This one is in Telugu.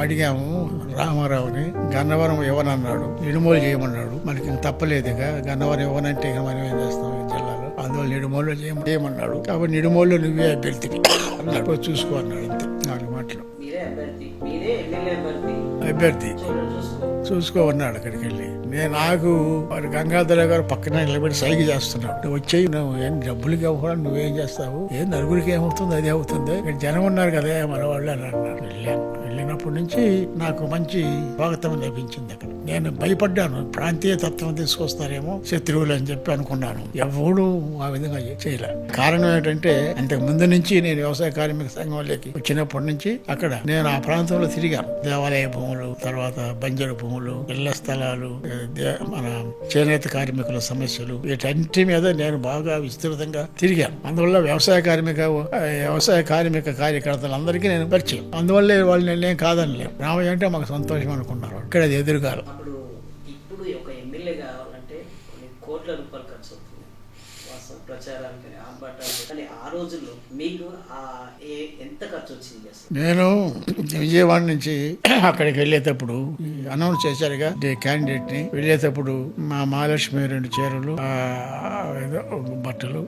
అడిగాము రామారావుని గన్నవరం ఇవ్వనన్నాడు నిడుమోలు చేయమన్నాడు మనకి తప్పలేదుగా గన్నవరం ఇవ్వనంటే మనం ఏం చేస్తాం ఈ జిల్లాలో? అందువల్ల నిడుమోలు చేయమ- చేయమన్నాడు కాబట్టి నిడుమోలు నువ్వే అభ్యర్థివి అన్నాడు "పోయి చూసుకో అన్నాడు అంతే నాలుగు మాటలు. అభ్యర్థి మీరే చూసుకో అన్నాడు అక్కడికి వెళ్ళి నేను నాకు వారి గంగాధర గారు పక్కన నిలబడి సైగ చేస్తున్నాడు. నువ్వు వచ్చేయి నువ్వు ఏం డబ్బులకి ఇవ్వకుండా నువ్వేం చేస్తావు? ఏం నలుగురికి ఏమవుతుంది అదే అవుతుంది? ఇక్కడ జనం ఉన్నారు కదా మన వాళ్ళు అని అన్నారు. వెళ్ళాను వెళ్ళినప్పటి నుంచి నాకు మంచి స్వాగతం లభించింది అక్కడ. నేను భయపడ్డాను ప్రాంతీయ తత్వం తీసుకొస్తారేమో శత్రువులు అని చెప్పి అనుకున్నాను. ఎవడు ఆ విధంగా చేయలే. కారణం ఏంటంటే అంతకు ముందు నుంచి నేను వ్యవసాయ కార్మిక సంఘంలోకి వచ్చినప్పటి నుంచి అక్కడ నేను ఆ ప్రాంతంలో తిరిగాను. దేవాలయ భూములు తర్వాత బంజరు భూములు ఇళ్ళ స్థలాలు మన చేనేత కార్మికుల సమస్యలు వీటన్నిటి మీద నేను బాగా విస్తృతంగా తిరిగాను. అందువల్ల వ్యవసాయ కార్మిక వ్యవసాయ కార్మిక కార్యకర్తలందరికీ నేను పరిచయం. అందువల్ల వాళ్ళు నేను కాదనిలేను రామయ్య అంటే మాకు సంతోషం అనుకున్నారు. ఇక్కడ ఎదురుగారు ఇప్పుడు ఒక ఎమ్మెల్యే కావాలంటే కోట్ల రూపాయలు ఖర్చు అవుతుంది వాస్తవం ప్రచారానికి కానీ ఆర్భాటాలు ఆ రోజుల్లో మీకు ఎంత ఖర్చు వచ్చింది నేను విజయవాడ నుంచి అక్కడికి వెళ్ళేటప్పుడు అనౌన్స్ చేశారుగా క్యాండిడేట్ని వెళ్ళేటప్పుడు మా మహాలక్ష్మి రెండు చీరలు బట్టలు.